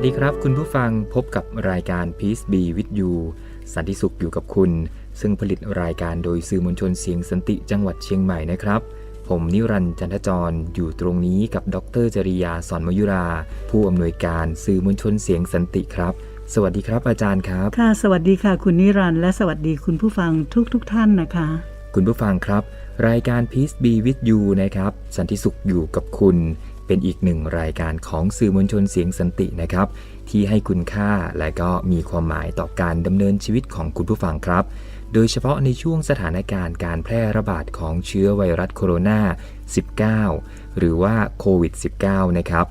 สวัสดีครับคุณผู้ฟังพบกับรายการ Peace Be with You สันติสุขอยู่กับคุณ ซึ่งผลิตรายการโดยสื่อมวลชนเสียงสันติจังหวัดเชียงใหม่นะครับ ผมนิรันดร์จันทจรอยู่ตรงนี้กับดรจริยาสอนมยุรา ผู้อำนวยการสื่อมวลชนเสียงสันติครับ สวัสดีครับอาจารย์ครับ ค่ะ สวัสดีค่ะ คุณนิรันดร์และสวัสดีคุณผู้ฟังทุกๆทท่านนะคะ คุณผู้ฟังครับ รายการ Peace Be with You นะครับ สันติสุขอยู่กับคุณ เป็นอีกหนึ่งรายการของสื่อมวลชนเสียงสันตินะครับ ที่ให้คุณค่าและก็มีความหมายต่อการดำเนินชีวิตของคุณผู้ฟังครับ โดยเฉพาะในช่วงสถานการณ์การแพร่ระบาดของเชื้อไวรัสโคโรนา 19 หรือว่าโควิด -19 นะครับ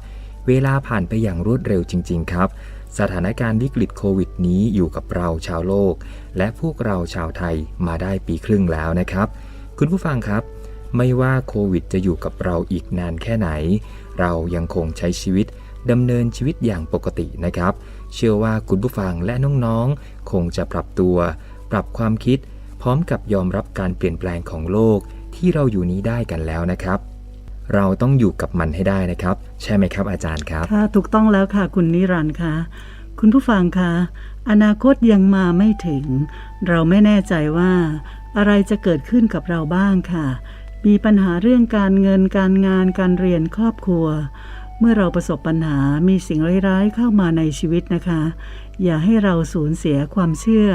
เวลาผ่านไปอย่างรวดเร็วจริง ๆ ครับสถานการณ์วิกฤตโควิดนี้อยู่กับเราชาวโลก และพวกเราชาวไทยมาได้ปีครึ่งแล้วนะครับ คุณผู้ฟังครับ ไม่ว่าโควิดจะอยู่กับเราอีกนานแค่ไหน เรายังคงใช้ชีวิตดำเนินชีวิตอย่างปกตินะครับ เชื่อว่าคุณผู้ฟังและน้องๆ คงจะปรับตัว ปรับความคิด พร้อมกับยอมรับการเปลี่ยนแปลงของโลกที่เราอยู่นี้ได้กันแล้วนะครับ เราต้องอยู่กับมันให้ได้นะครับ ใช่ไหมครับอาจารย์ครับค่ะถูกต้องแล้วค่ะ คุณนิรันดร์ค่ะ คุณผู้ฟังคะอนาคตยังมาไม่ถึง เราไม่แน่ใจว่า อะไรจะเกิดขึ้นกับเราบ้างค่ะ มีปัญหาเรื่องการเงินการงานการเรียนครอบครัว เมื่อเราประสบปัญหามีสิ่งร้ายๆเข้ามาในชีวิตนะคะ อย่าให้เราสูญเสียความเชื่อ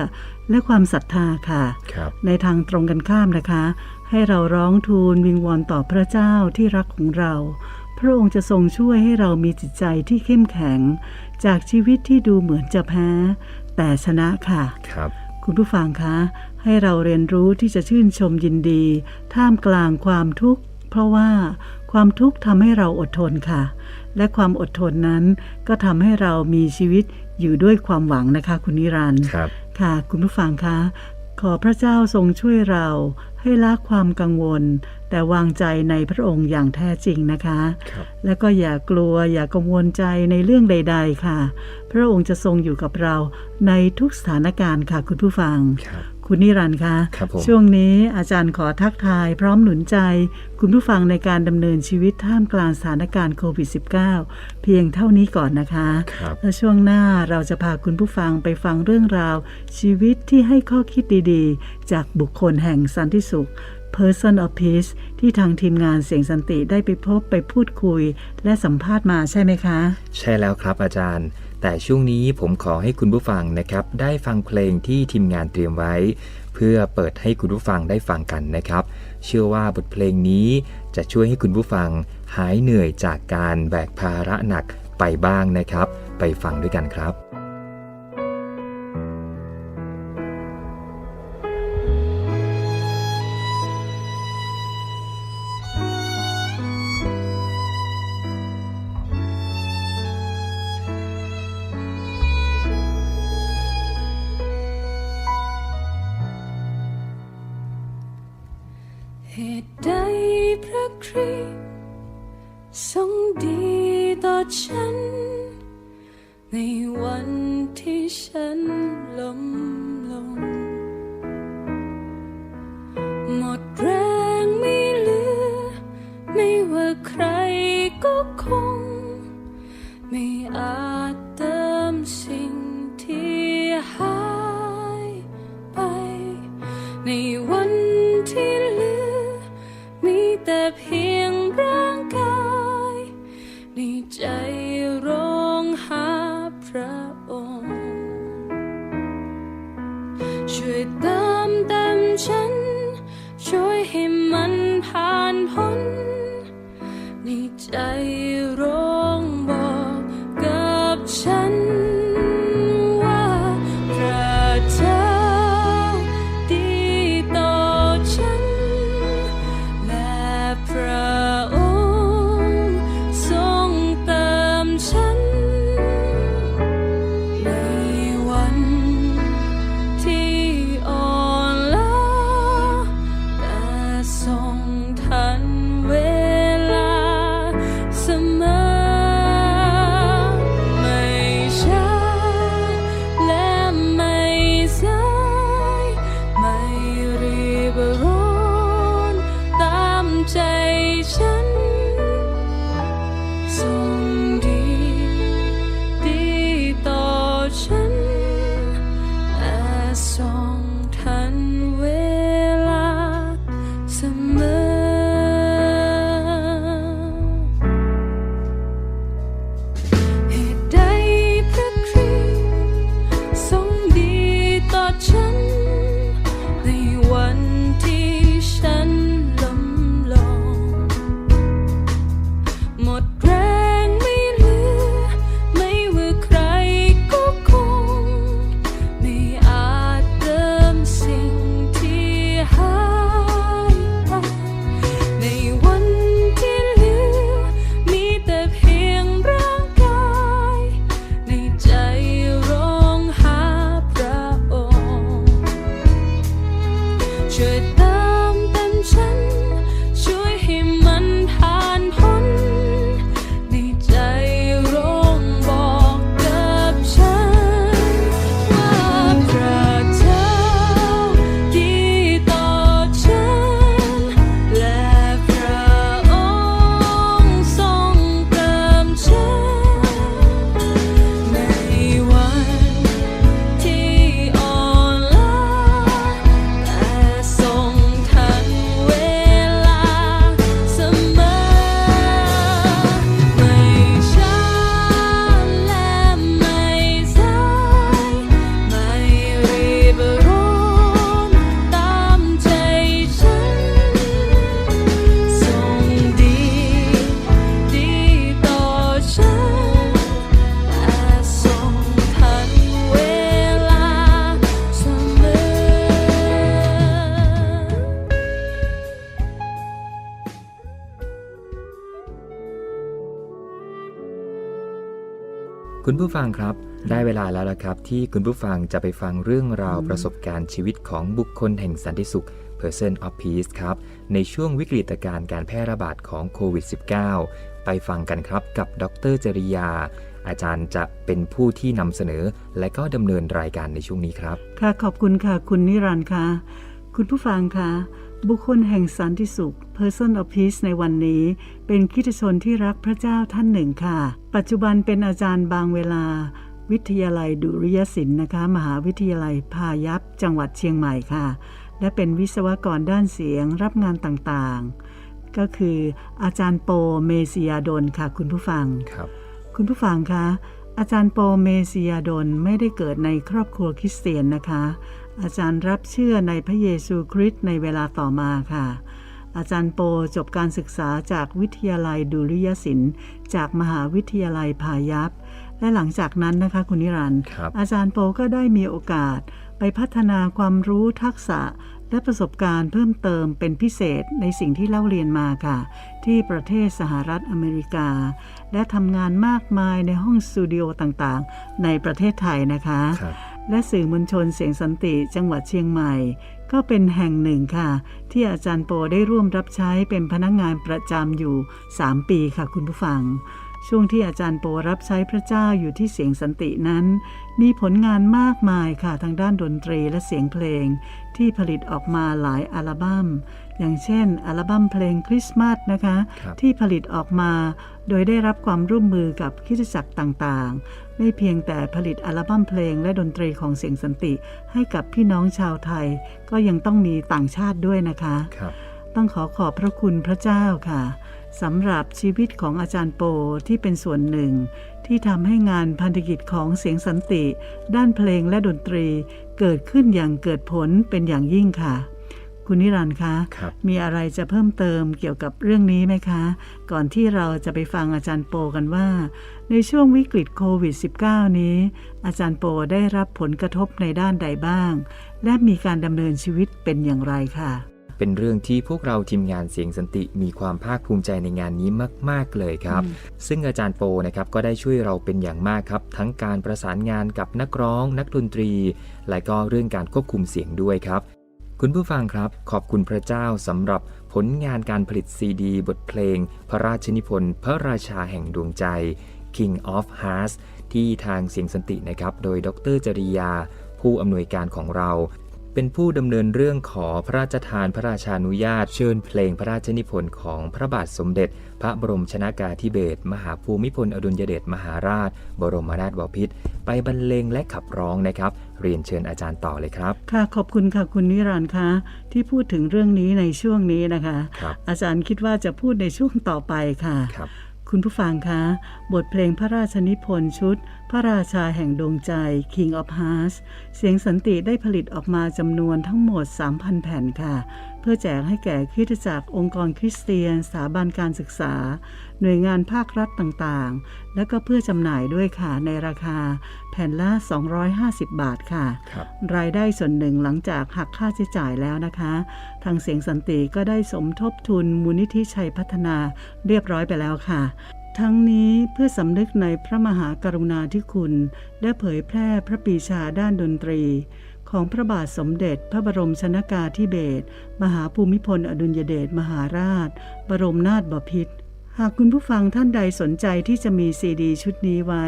และความศรัทธาค่ะครับในทางตรงกันข้ามนะคะ ให้เราร้องทูลวิงวอนต่อพระเจ้าที่รักของเรา พระองค์จะทรงช่วยให้เรามีจิตใจที่เข้มแข็ง จากชีวิตที่ดูเหมือนจะแพ้ แต่ชนะค่ะครับคุณผู้ฟังคะ ให้เราเรียนรู้ที่จะชื่นชมยินดี ท่ามกลางความทุกข์ เพราะว่าความทุกข์ทำให้เราอดทนค่ะ และความอดทนนั้นก็ทำให้เรามีชีวิตอยู่ด้วยความหวังนะคะ คุณนิรันดร์ครับค่ะ คุณผู้ฟังคะ ขอพระเจ้าทรงช่วยเราให้ละความกังวล แต่วางใจในพระองค์อย่างแท้จริงนะคะครับและก็อย่ากลัวอย่ากังวลใจในเรื่องใด ๆ ค่ะ พระองค์จะทรงอยู่กับเราในทุกสถานการณ์ค่ะคุณผู้ฟัง ครับคุณนิรันดร์คะครับผม ช่วงนี้อาจารย์ขอทักทาย พร้อมหนุนใจ คุณผู้ฟังในการดำเนินชีวิตท่ามกลางสถานการณ์โควิด -19 เพียงเท่านี้ก่อนนะคะครับ และช่วงหน้าเราจะพาคุณผู้ฟังไปฟังเรื่องราว ชีวิตที่ให้ข้อคิดดีๆ จากบุคคลแห่งสันติสุข Person of Peace ที่ทางทีมงานเสียงสันติได้ไปพบไปพูดคุย และสัมภาษณ์มาใช่ไหมคะ ใช่แล้วครับอาจารย์ แต่ช่วงนี้ผมขอให้คุณผู้ฟังนะครับ ได้ฟังเพลงที่ทีมงานเตรียมไว้ เพื่อเปิดให้คุณผู้ฟังได้ฟังกันนะครับ เชื่อว่าบทเพลงนี้จะช่วยให้คุณผู้ฟังหายเหนื่อยจากการแบกภาระหนักไปบ้างนะครับ ไปฟังด้วยกันครับ เหตุใดพระคริสต์ทรงดีต่อฉัน ในวันที่ฉันล้ม ใคุณผู้ฟังครับ ได้เวลาแล้วละครับ ที่คุณผู้ฟังจะไปฟังเรื่องราวประสบการณ์ชีวิตของบุคคลแห่งสันติสุข Person of Peace ครับ ในช่วงวิกฤตการณ์การแพร่ระบาดของโควิด -19 ไปฟังกันครับกับดรจริยา อาจารย์จะเป็นผู้ที่นำเสนอ และก็ดำเนินรายการในช่วงนี้ครับ ค่ะขอบคุณค่ะ คุณนิรันดร์ค่ะ คุณผู้ฟังค่ะ บุคคลแห่งสันติสุข Person of Peace ในวันนี้ เป็นคริสตชนที่รักพระเจ้าท่านหนึ่งค่ะ ปัจจุบันเป็นอาจารย์บางเวลา วิทยาลัยดุริยศิลป์นะคะ มหาวิทยาลัยพายัพจังหวัดเชียงใหม่ค่ะ และเป็นวิศวกรด้านเสียงรับงานต่างๆ ก็คืออาจารย์โปเมเซียดนค่ะ คุณผู้ฟังครับ คุณผู้ฟังคะอาจารย์โปเมเซียดนไม่ได้เกิดในครอบครัวคริสเตียนนะคะ อาจารย์รับเชื่อในพระเยซูคริสต์ในเวลาต่อมาค่ะ อาจารย์โปจบการศึกษาจากวิทยาลัยดุริยศิลป์ จากมหาวิทยาลัยพายัพและหลังจากนั้นนะคะคุณนิรันดร์ครับอาจารย์โปก็ได้มีโอกาสไปพัฒนาความรู้ทักษะและประสบการณ์เพิ่มเติมเป็นพิเศษในสิ่งที่เล่าเรียนมาค่ะ ที่ประเทศสหรัฐอเมริกา และทำงานมากมายในห้องสตูดิโอต่างๆ ในประเทศไทยนะคะครับ และสื่อมวลชนเสียงสันติจังหวัดเชียงใหม่ ก็เป็นแห่งหนึ่งค่ะ ที่อาจารย์โปได้ร่วมรับใช้เป็นพนักงานประจำอยู่ 3 ปีค่ะคุณผู้ฟัง ช่วงที่อาจารย์โปรับใช้พระเจ้าอยู่ที่เสียงสันตินั้น มีผลงานมากมายค่ะทางด้านดนตรีและเสียงเพลง ที่ผลิตออกมาหลายอัลบั้มอย่างเช่น อัลบั้มเพลงคริสต์มาสนะคะครับที่ผลิตออกมา โดยได้รับความร่วมมือกับคริสตจักรต่างๆ ไม่เพียงแต่ผลิตอัลบั้มเพลงและดนตรีของเสียงสันติ ให้กับพี่น้องชาวไทย ก็ยังต้องมีต่างชาติด้วยนะคะครับต้องขอขอบพระคุณพระเจ้าค่ะสำหรับชีวิตของอาจารย์โปที่เป็นส่วนหนึ่ง ที่ทำให้งานพันธกิจของเสียงสันติ ด้านเพลงและดนตรี เกิดขึ้นอย่างเกิดผลเป็นอย่างยิ่งค่ะ คุณนิรันดร์คะครับมีอะไรจะเพิ่มเติมเกี่ยวกับเรื่องนี้ไหมคะ ก่อนที่เราจะไปฟังอาจารย์โปกันว่า ในช่วงวิกฤตโควิด -19 นี้ อาจารย์โปได้รับผลกระทบในด้านใดบ้าง และมีการดำเนินชีวิตเป็นอย่างไรค่ะ เป็นเรื่องที่พวกเราทีมงานเสียงสันติมีความภาคภูมิใจในงานนี้มาก ๆ เลยครับ ซึ่งอาจารย์โปนะครับก็ได้ช่วยเราเป็นอย่างมากครับ ทั้งการประสานงานกับนักร้อง นักดนตรี และก็เรื่องการควบคุมเสียงด้วยครับ คุณผู้ฟังครับ ขอบคุณพระเจ้าสำหรับผลงานการผลิตซีดี บทเพลง พระราชนิพนธ์พระราชาแห่งดวงใจ King of Hearts ที่ทางเสียงสันตินะครับ โดยดรจริยา ผู้อำนวยการของเรา เป็นผู้ดำเนินเรื่องขอพระราชทานพระราชานุญาตเชิญเพลงพระราชนิพนธ์ของพระบาทสมเด็จ พระบรมชนากาธิเบศรมหาภูมิพลอดุลยเดชมหาราช บรมนาถบพิตรไปบรรเลงและขับร้องนะครับ เรียนเชิญอาจารย์ต่อเลยครับ ค่ะขอบคุณค่ะคุณนิรันดร์คะที่พูดถึงเรื่องนี้ในช่วงนี้นะคะครับอาจารย์คิดว่าจะพูดในช่วงต่อไปค่ะ คุณผู้ฟังคะ บทเพลงพระราชนิพนธ์ชุด พระราชาแห่งดวงใจ King of Hearts เสียงสันติได้ผลิตออกมาจำนวนทั้งหมด 3,000 แผ่นค่ะ พื่อแจกให้แก่คริสตจักรองค์กรคริสเตียน สถาบันการศึกษา หน่วยงานภาครัฐต่างๆ และก็เพื่อจำหน่ายด้วยค่ะ ในราคาแผ่นละ 250 บาทค่ะครับรายได้ส่วนหนึ่งหลังจากหักค่าใช้จ่ายแล้วนะคะ ทางเสียงสันติก็ได้สมทบทุนมูลนิธิชัยพัฒนาเรียบร้อยไปแล้วค่ะทั้งนี้เพื่อสำนึกในพระมหากรุณาธิคุณ และเผยแพร่พระปรีชาด้านดนตรี ของพระบาทสมเด็จ พระบรมชนากาธิเบศรมหาภูมิพลอดุลยเดชมหาราช บรมนาถบพิตรหากคุณผู้ฟังท่านใดสนใจที่จะมีซีดีชุดนี้ไว้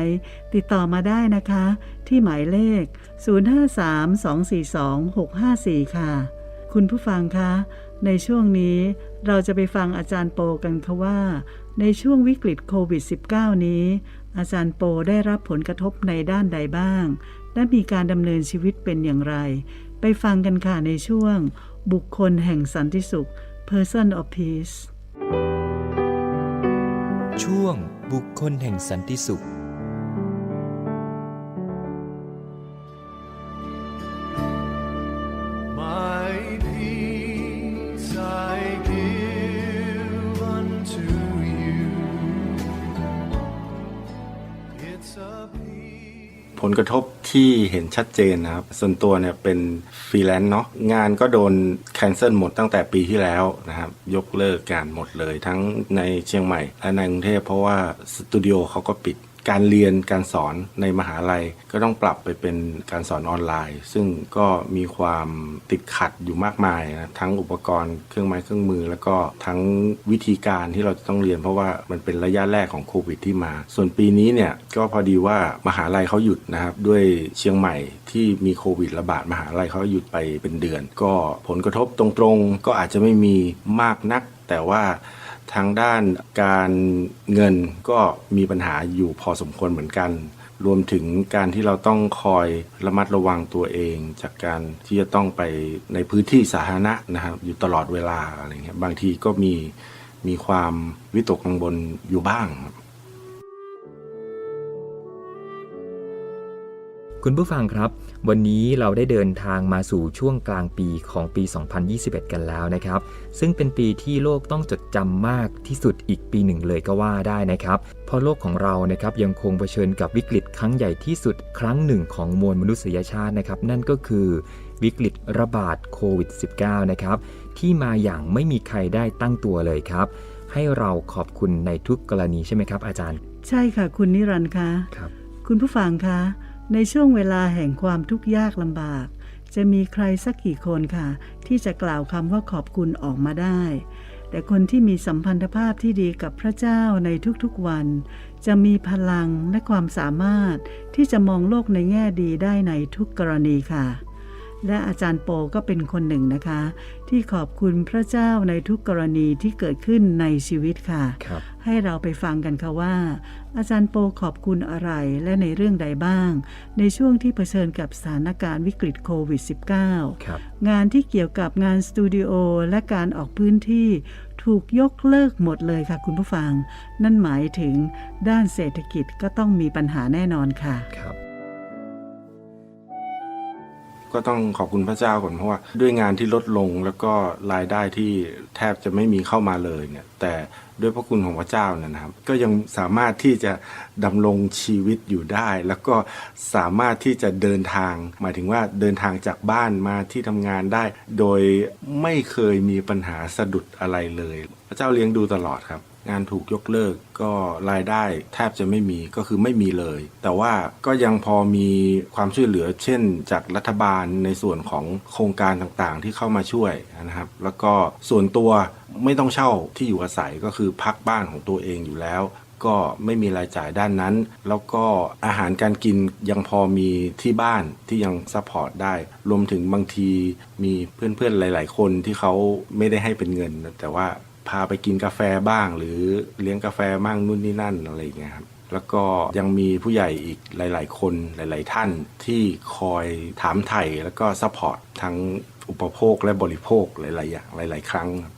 ติดต่อมาได้นะคะ ที่หมายเลข 0532422654 ค่ะ คุณผู้ฟังคะ ในช่วงนี้เราจะไปฟังอาจารย์โปกันค่ะว่า ในช่วงวิกฤตโควิด -19 นี้ อาจารย์โปได้รับผลกระทบในด้านใดบ้าง และมีการดำเนินชีวิตเป็นอย่างไร ไปฟังกันค่ะในช่วง บุคคลแห่งสันติสุข Person of Peace ช่วงบุคคลแห่งสันติสุข ลกระทบที่เห็นชัดเจนนะครับ ส่วนตัวเนี่ยเป็นฟรีแลนซ์เนาะงานก็โดนแคนเซิลหมดตั้งแต่ปีที่แล้วนะครับ ยกเลิกการหมดเลยทั้งในเชียงใหม่และในกรุงเทพเพราะว่าสตูดิโอเขาก็ปิด การเรียนการสอนในมหาลัยก็ต้องปรับไปเป็นการสอนออนไลน์ ซึ่งก็มีความติดขัดอยู่มากมายนะทั้งอุปกรณ์เครื่องไม้เครื่องมือ แล้วก็ทั้งวิธีการที่เราจะต้องเรียน เพราะว่ามันเป็นระยะแรกของโควิดที่มา ส่วนปีนี้เนี่ยก็พอดีว่ามหาลัยเขาหยุดนะครับด้วยเชียงใหม่ที่มีโควิดระบาดมหาลัยเขาหยุดไปเป็นเดือน ก็ผลกระทบตรงๆ ก็อาจจะไม่มีมากนักแต่ว่า ทางด้านการเงินก็มีปัญหาอยู่พอสมควรเหมือนกัน รวมถึงการที่เราต้องคอยระมัดระวังตัวเอง จากการที่จะต้องไปในพื้นที่สาธารณะนะครับ อยู่ตลอดเวลาอะไรเงี้ยบางทีก็มีมีความวิตกกังวลอยู่บ้างครับ คุณผู้ฟังครับ วันนี้เราได้เดินทางมาสู่ช่วงกลางปีของปี 2021 กันแล้วนะครับ ซึ่งเป็นปีที่โลกต้องจดจำมากที่สุดอีกปีหนึ่งเลยก็ว่าได้นะครับ เพราะโลกของเรานะครับยังคงเผชิญกับวิกฤตครั้งใหญ่ที่สุดครั้งหนึ่งของมวลมนุษยชาตินะครับ นั่นก็คือวิกฤตระบาดโควิด -19 นะครับที่มาอย่างไม่มีใครได้ตั้งตัวเลยครับ ให้เราขอบคุณในทุกกรณีใช่ไหมครับ อาจารย์ ใช่ค่ะ คุณนิรันดร์คะครับ คุณผู้ฟังคะ ในช่วงเวลาแห่งความทุกข์ยากลำบาก จะมีใครสักกี่คนค่ะ ที่จะกล่าวคำว่าขอบคุณออกมาได้ แต่คนที่มีสัมพันธภาพที่ดีกับพระเจ้าในทุกๆวัน จะมีพลังและความสามารถที่จะมองโลกในแง่ดีได้ในทุกกรณีค่ะ และอาจารย์โปก็เป็นคนหนึ่งนะคะ ที่ขอบคุณพระเจ้าในทุกกรณีที่เกิดขึ้นในชีวิตค่ะครับให้เราไปฟังกันค่ะว่า อาจารย์โปขอบคุณอะไรและในเรื่องใดบ้าง ในช่วงที่เผชิญกับสถานการณ์วิกฤตโควิด -19 ครับงานที่เกี่ยวกับงานสตูดิโอและการออกพื้นที่ถูกยกเลิกหมดเลยค่ะคุณผู้ฟัง นั่นหมายถึงด้านเศรษฐกิจก็ต้องมีปัญหาแน่นอนค่ะครับ ก็ต้องขอบคุณพระเจ้าก่อนเพราะว่าด้วยงานที่ลดลงแล้วก็รายได้ที่แทบจะไม่มีเข้ามาเลยเนี่ยแต่ด้วยพระคุณของพระเจ้าเนี่ยนะครับ ก็ยังสามารถที่จะดำรงชีวิตอยู่ได้ แล้วก็สามารถที่จะเดินทาง หมายถึงว่าเดินทางจากบ้านมาที่ทำงานได้ โดยไม่เคยมีปัญหาสะดุดอะไรเลย พระเจ้าเลี้ยงดูตลอดครับ งานถูกยกเลิกก็รายได้แทบจะไม่มีก็คือไม่มีเลย แต่ว่าก็ยังพอมีความช่วยเหลือ เช่น จากรัฐบาลในส่วนของโครงการต่างๆ ที่เข้ามาช่วยนะครับ แล้วก็ส่วนตัวไม่ต้องเช่าที่อยู่อาศัยก็คือพักบ้านของตัวเองอยู่แล้วก็ไม่มีรายจ่ายด้านนั้น แล้วก็อาหารการกินยังพอมีที่บ้านที่ยังซัพพอร์ตได้ รวมถึงบางทีมีเพื่อนๆหลาย ๆ คนที่เขาไม่ได้ให้เป็นเงิน แต่ว่า พาไปกินกาแฟบ้าง หรือเลี้ยงกาแฟบ้างนู่นนี่นั่นอะไรอย่างเงี้ยครับแล้วก็ยังมีผู้ใหญ่อีกหลาย ๆ คนหลาย ๆ ท่านที่คอยถามไถ่แล้วก็ซัพพอร์ตทั้งอุปโภคและบริโภคหลาย ๆ อย่างหลาย ๆ ครั้งครับ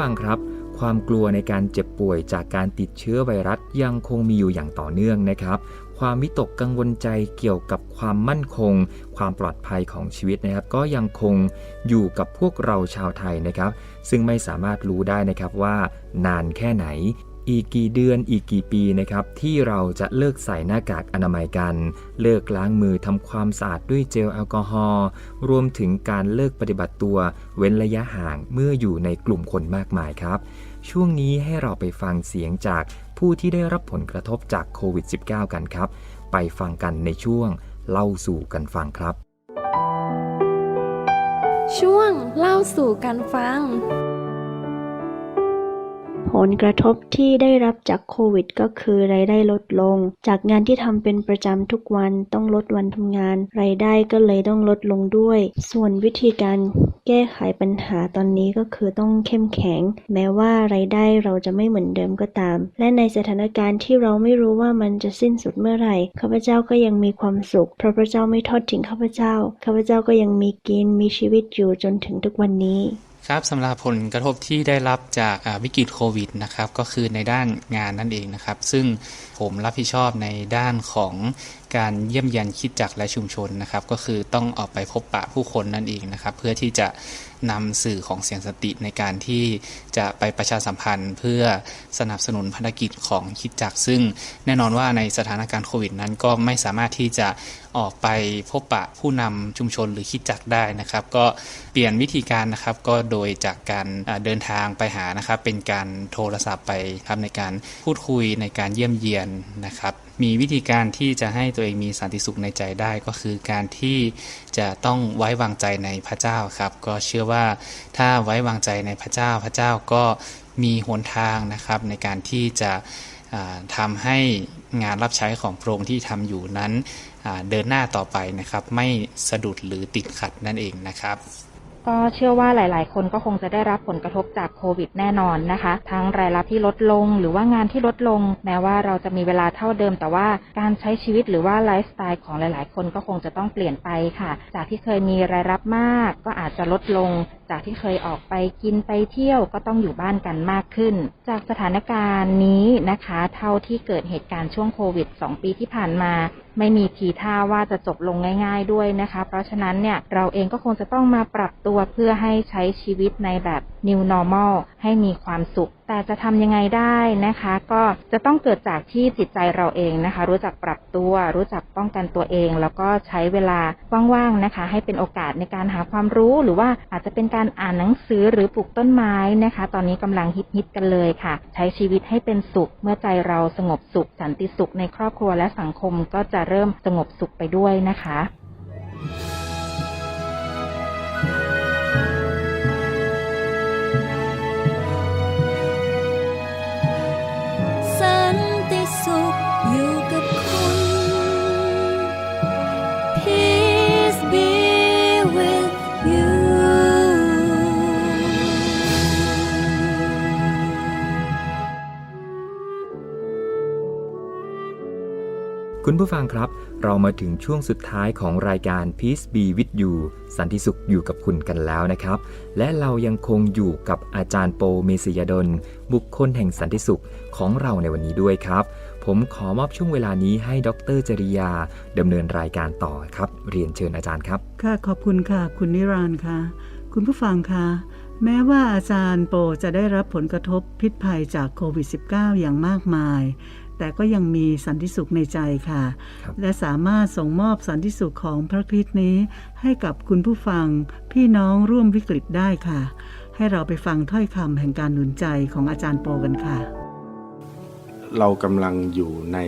ฟังครับ ความกลัวในการเจ็บป่วยจากการติดเชื้อไวรัสยังคงมีอยู่อย่างต่อเนื่องนะครับ ความวิตกกังวลใจเกี่ยวกับความมั่นคง ความปลอดภัยของชีวิตนะครับ ก็ยังคงอยู่กับพวกเราชาวไทยนะครับ ซึ่งไม่สามารถรู้ได้นะครับว่านานแค่ไหน อีกกี่เดือนอีกกี่ปีนะครับที่เราจะเลิกใส่หน้ากากอนามัยกัน เลิกล้างมือทำความสะอาดด้วยเจลแอลกอฮอล์รวมถึงการเลิกปฏิบัติตัว เว้นระยะห่างเมื่ออยู่ในกลุ่มคนมากมายครับ ช่วงนี้ให้เราไปฟังเสียงจากผู้ที่ได้รับผลกระทบจากโควิด -19 กันครับ ไปฟังกันในช่วงเล่าสู่กันฟังครับ ช่วงเล่าสู่กันฟัง ผลกระทบที่ได้รับจากโควิด ก็คือรายได้ลดลง จากงานที่ทำเป็นประจำทุกวันต้องลดวันทำงาน รายได้ก็เลยต้องลดลงด้วย ส่วนวิธีการแก้ไขปัญหาตอนนี้ก็คือต้องเข้มแข็ง แม้ว่ารายได้เราจะไม่เหมือนเดิมก็ตาม และในสถานการณ์ที่เราไม่รู้ว่ามันจะสิ้นสุดเมื่อไหร่ข้าพเจ้าก็ยังมีความสุขเพราะพระเจ้าไม่ทอดทิ้งข้าพเจ้าข้าพเจ้าก็ยังมีกินมีชีวิตอยู่จนถึงทุกวันนี้ ครับสำหรับผลกระทบที่ได้รับจากวิกฤตโควิดนะครับก็คือในด้านงานนั่นเองนะครับ ซึ่งผมรับผิดชอบในด้านของ การเยี่ยมเยียนคิดจักและชุมชนนะครับ ก็คือต้องออกไปพบปะผู้คนนั่นเองนะครับ เพื่อที่จะนำสื่อของเสียงสติในการที่จะไปประชาสัมพันธ์ เพื่อสนับสนุนภารกิจของคิดจักซึ่งแน่นอนว่าในสถานการณ์โควิดนั้นก็ไม่สามารถที่จะออกไปพบปะผู้นำชุมชนหรือคิดจักได้นะครับ ก็เปลี่ยนวิธีการนะครับก็โดยจากการเดินทางไปหานะครับ เป็นการโทรศัพท์ไปครับในการพูดคุยในการเยี่ยมเยียนนะครับ มีวิธีการที่จะให้ตัวเองมีสันติสุขในใจได้ก็คือการที่จะต้องไว้วางใจในพระเจ้าครับ ก็เชื่อว่าถ้าไว้วางใจในพระเจ้าพระเจ้าก็มีหนทางนะครับในการที่จะทำให้งานรับใช้ของพระองค์ที่ทำอยู่นั้นเดินหน้าต่อไปนะครับ ไม่สะดุดหรือติดขัดนั่นเองนะครับ ก็เชื่อว่าหลาย ๆ คนก็คงจะได้รับผลกระทบจากโควิดแน่นอนนะคะ ทั้งรายรับที่ลดลงหรือว่างานที่ลดลง แม้ว่าเราจะมีเวลาเท่าเดิม แต่ว่าการใช้ชีวิตหรือว่าไลฟ์สไตล์ของหลาย ๆ คนก็คงจะต้องเปลี่ยนไปค่ะ จากที่เคยมีรายรับมาก ก็อาจจะลดลง จากที่เคยออกไปกินไปเที่ยวก็ต้องอยู่บ้านกันมากขึ้น จากสถานการณ์นี้นะคะ เท่าที่เกิดเหตุการณ์ช่วงโควิด 2 ปีที่ผ่านมา ไม่มีทีท่าว่าจะจบลงง่าย ๆด้วยนะคะ เพราะฉะนั้นเนี่ยเราเองก็คงจะต้องมาปรับตัวเพื่อให้ใช้ชีวิตในแบบ new normal ให้มีความสุข แต่จะทำยังไงได้นะคะ ก็จะต้องเกิดจากที่จิตใจเราเองนะคะ รู้จักปรับตัว รู้จักป้องกันตัวเอง แล้วก็ใช้เวลาว่างๆนะคะ ให้เป็นโอกาสในการหาความรู้หรือว่าอาจจะเป็นการอ่านหนังสือหรือปลูกต้นไม้นะคะ ตอนนี้กำลังฮิตๆกันเลยค่ะ ใช้ชีวิตให้เป็นสุข เมื่อใจเราสงบสุขสันติสุขในครอบครัวและสังคมก็จะเริ่มสงบสุขไปด้วยนะคะ คุณผู้ฟังครับ เรามาถึงช่วงสุดท้ายของรายการ Peace Be with You สันติสุขอยู่กับคุณกันแล้วนะครับ และเรายังคงอยู่กับอาจารย์โปเมสิยดล บุคคลแห่งสันติสุขของเราในวันนี้ด้วยครับ ผมขอมอบช่วงเวลานี้ให้ดรจริยาดำเนินรายการต่อครับ เรียนเชิญอาจารย์ครับ ค่ะขอบคุณค่ะคุณนิรันดร์ค่ะ คุณผู้ฟังค่ะแม้ว่าอาจารย์โปจะได้รับผลกระทบพิษภัยจากโควิด -19 อย่างมากมาย แต่ก็ยังมีสันติสุขในใจค่ะครับและสามารถส่งมอบสันติสุขของพระคริสต์นี้ ให้กับคุณผู้ฟังพี่น้องร่วมวิกฤตได้ค่ะ ให้เราไปฟังถ้อยคำแห่งการหนุนใจของอาจารย์โปกันค่ะ เรากำลังอยู่ใน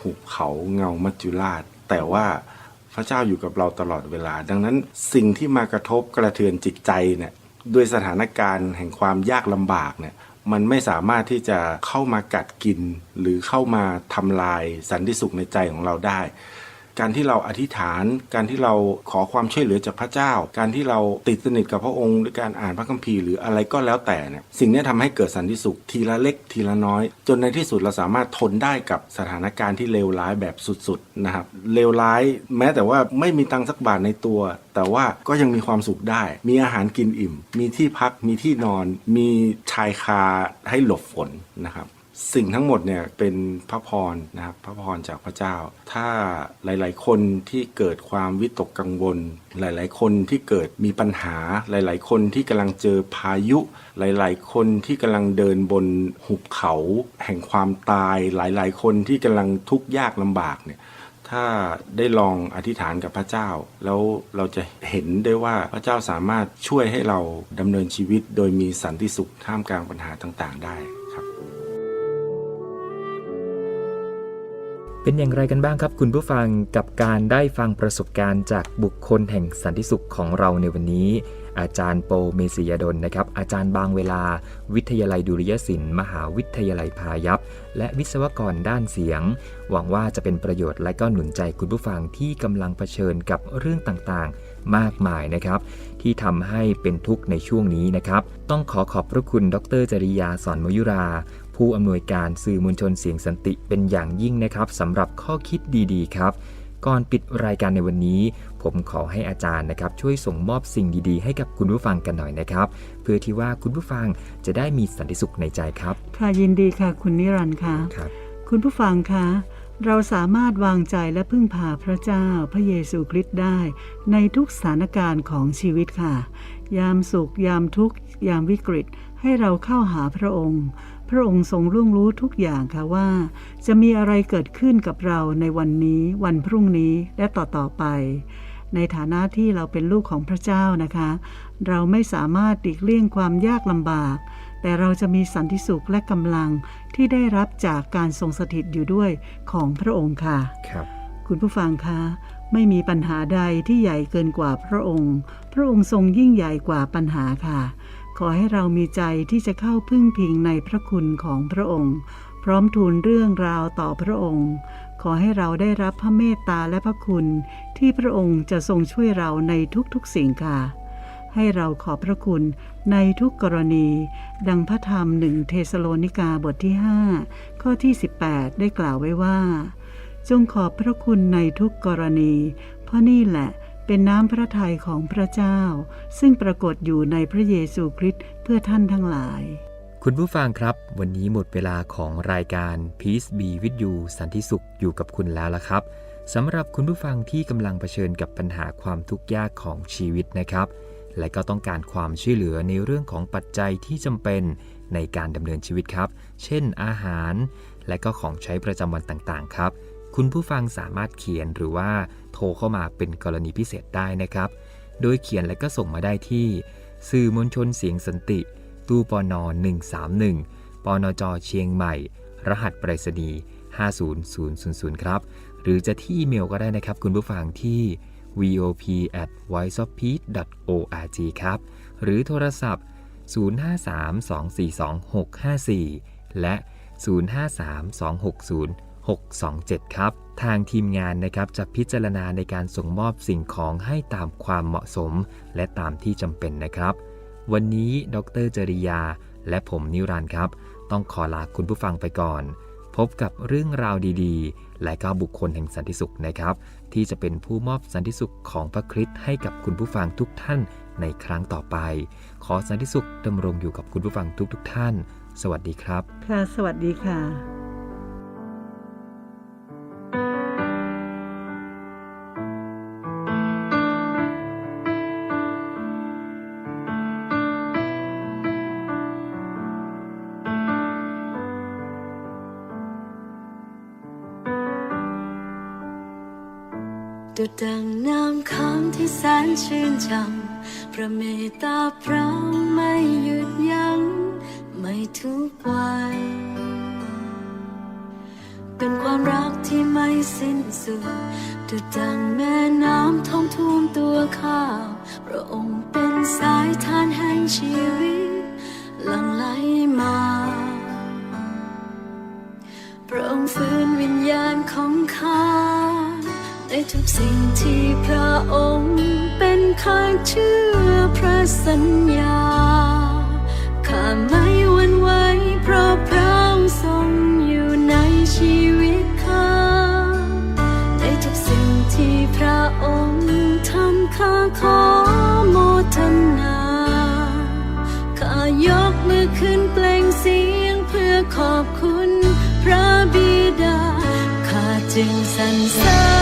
หุบเขาเงามัจจุราช แต่ว่าพระเจ้าอยู่กับเราตลอดเวลา ดังนั้นสิ่งที่มากระทบกระเทือนจิตใจเนี่ยด้วยสถานการณ์แห่งความยากลำบากเนี่ย มันไม่สามารถที่จะเข้ามากัดกิน หรือเข้ามาทำลายสันติสุขในใจของเราได้ การที่เราอธิษฐาน การที่เราขอความช่วยเหลือจากพระเจ้า การที่เราติดสนิทกับพระองค์ด้วยการอ่านพระคัมภีร์หรืออะไรก็แล้วแต่เนี่ยสิ่งนี้ยทำให้เกิดสันติสุขทีละเล็กทีละน้อย จนในที่สุดเราสามารถทนได้กับสถานการณ์ที่เลวร้ายแบบสุดๆนะครับเลวร้ายแม้แต่ว่าไม่มีตังค์สักบาทในตัว แต่ว่าก็ยังมีความสุขได้ มีอาหารกินอิ่ม มีที่พักมีที่นอน มีชายคาให้หลบฝนนะครับ สิ่งทั้งหมดเนี่ยเป็นพระพรนะครับพระพรจากพระเจ้า ถ้าหลาย ๆ คนที่เกิดความวิตกกังวล หลาย ๆ คนที่เกิดมีปัญหา หลาย ๆ คนที่กำลังเจอพายุ หลาย ๆ คนที่กำลังเดินบนหุบเขา แห่งความตาย หลาย ๆ คนที่กำลังทุกข์ยากลำบากเนี่ยถ้าได้ลองอธิษฐานกับพระเจ้า แล้วเราจะเห็นได้ว่าพระเจ้าสามารถช่วยให้เราดำเนินชีวิตโดยมีสันติสุขท่ามกลางปัญหาต่าง ๆ ได้ เป็นอย่างไรกันบ้างครับ คุณผู้ฟังกับการได้ฟังประสบการณ์จากบุคคลแห่งสันติสุขของเราในวันนี้ อาจารย์โปเมศิยดลนะครับ อาจารย์บางเวลา วิทยาลัยดุริยศิลป์มหาวิทยาลัยพายัพและวิศวกรด้านเสียง หวังว่าจะเป็นประโยชน์และก็หนุนใจคุณผู้ฟังที่กำลังเผชิญกับเรื่องต่างๆ มากมายนะครับ ที่ทำให้เป็นทุกข์ในช่วงนี้นะครับ ต้องขอขอบพระคุณ ดรจริยาสอนมยุรา ผู้อำนวยการสื่อมวลชนเสียงสันติเป็นอย่างยิ่งนะครับสำหรับข้อคิดดีๆ ครับก่อนปิดรายการในวันนี้ ผมขอให้อาจารย์นะครับ ช่วยส่งมอบสิ่งดีๆ ให้กับคุณผู้ฟังกันหน่อยนะครับ เพื่อที่ว่าคุณผู้ฟังจะได้มีสันติสุขในใจครับ ค่ะยินดีค่ะ คุณนิรันดร์ค่ะครับ คุณผู้ฟังคะเราสามารถวางใจและพึ่งพาพระเจ้าพระเยซูคริสต์ได้ ในทุกสถานการณ์ของชีวิตค่ะ ยามสุข ยามทุกข์ ยามวิกฤต ให้เราเข้าหาพระองค์ พระองค์ทรงร่วงรู้ทุกอย่างค่ะว่า จะมีอะไรเกิดขึ้นกับเราในวันนี้วันพรุ่งนี้และต่อๆไป ในฐานะที่เราเป็นลูกของพระเจ้านะคะ เราไม่สามารถติกเลี่ยงความยากลำบาก แต่เราจะมีสันติสุขและกำลังที่ได้รับจากการทรงสถิตอยู่ด้วยของพระองค์ค่ะครับคุณผู้ฟังคะไม่มีปัญหาใดที่ใหญ่เกินกว่าพระองค์ พระองค์ทรงยิ่งใหญ่กว่าปัญหาค่ะ ขอให้เรามีใจที่จะเข้าพึ่งพิงในพระคุณของพระองค์ พร้อมทูลเรื่องราวต่อพระองค์ ขอให้เราได้รับพระเมตตาและพระคุณ ที่พระองค์จะทรงช่วยเราในทุกๆสิ่งค่ะ ให้เราขอบพระคุณในทุกกรณี ดังพระธรรมหนึ่งเทสโลนิกาบทที่ 5 ข้อที่ 18 ได้กล่าวไว้ว่า จงขอบพระคุณในทุกกรณี เพราะนี่แหละ เป็นน้ำพระทัยของพระเจ้า ซึ่งปรากฏอยู่ในพระเยซูคริสต์เพื่อท่านทั้งหลาย คุณผู้ฟังครับ วันนี้หมดเวลาของรายการ Peace Be With You สันติสุขอยู่กับคุณแล้วละครับสำหรับคุณผู้ฟังที่กำลังเผชิญกับปัญหาความทุกข์ยากของชีวิตนะครับ และก็ต้องการความช่วยเหลือในเรื่องของปัจจัยที่จำเป็นในการดำเนินชีวิตครับ เช่น อาหาร และก็ของใช้ประจำวันต่างๆ ครับ คุณผู้ฟังสามารถเขียนหรือว่า โทรเข้ามาเป็นกรณีพิเศษได้นะครับ โดยเขียนและก็ส่งมาได้ที่ สื่อมวลชนเสียงสันติ ตู้ปน131ปนจเชียงใหม่ รหัสไปรษณีย์50000 ครับ หรือจะที่อีเมลก็ได้นะครับคุณผู้ฟังที่ vop at voiceofpeace org ครับ หรือโทรศัพท์ 053-242-654 และ 053-260-627 ครับ ทางทีมงานนะครับจะพิจารณาในการส่งมอบสิ่งของให้ตามความเหมาะสม และตามที่จำเป็นนะครับ วันนี้ดรจริยา และผมนิรันดร์ครับ ต้องขอลาคุณผู้ฟังไปก่อน พบกับเรื่องราวดีๆ และก็บุคคลแห่งสันติสุขนะครับ ที่จะเป็นผู้มอบสันติสุขของพระคริสต์ให้กับคุณผู้ฟังทุกท่านในครั้งต่อไป ขอสันติสุขดำรงอยู่กับคุณผู้ฟังทุกๆท่าน สวัสดีครับ ค่ะ สวัสดีค่ะ ชื่นช่ำพระเมตตาพระไม่หยุดยัง้งไม่ทุกวัน เป็นความรักที่ไม่สิ้นสุดดุดดังแม่น้ำท่องท่วมตัวข้าพระองค์เป็นสายทานแห่งชีวิตหลั่งไหลมา พระองค์ฟื้นวิญญาณของข้าในทุกสิ่งที่พระองค์เป็น ข้าเชื่อพระสัญญา ข้าไม่หวั่นไหวเพราะพระองค์ทรงอยู่ในชีวิตข้า ในทุกสิ่งที่พระองค์ทำข้าขอโมทนา ข้ายกมือขึ้นเปล่งเสียงเพื่อขอบคุณพระบิดา ข้าจึงสรรเสริญ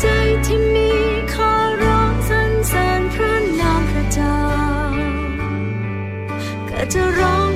ใจที่มีขอร้องสรรเสริญพระนามพระเจ้าก็จะร้อง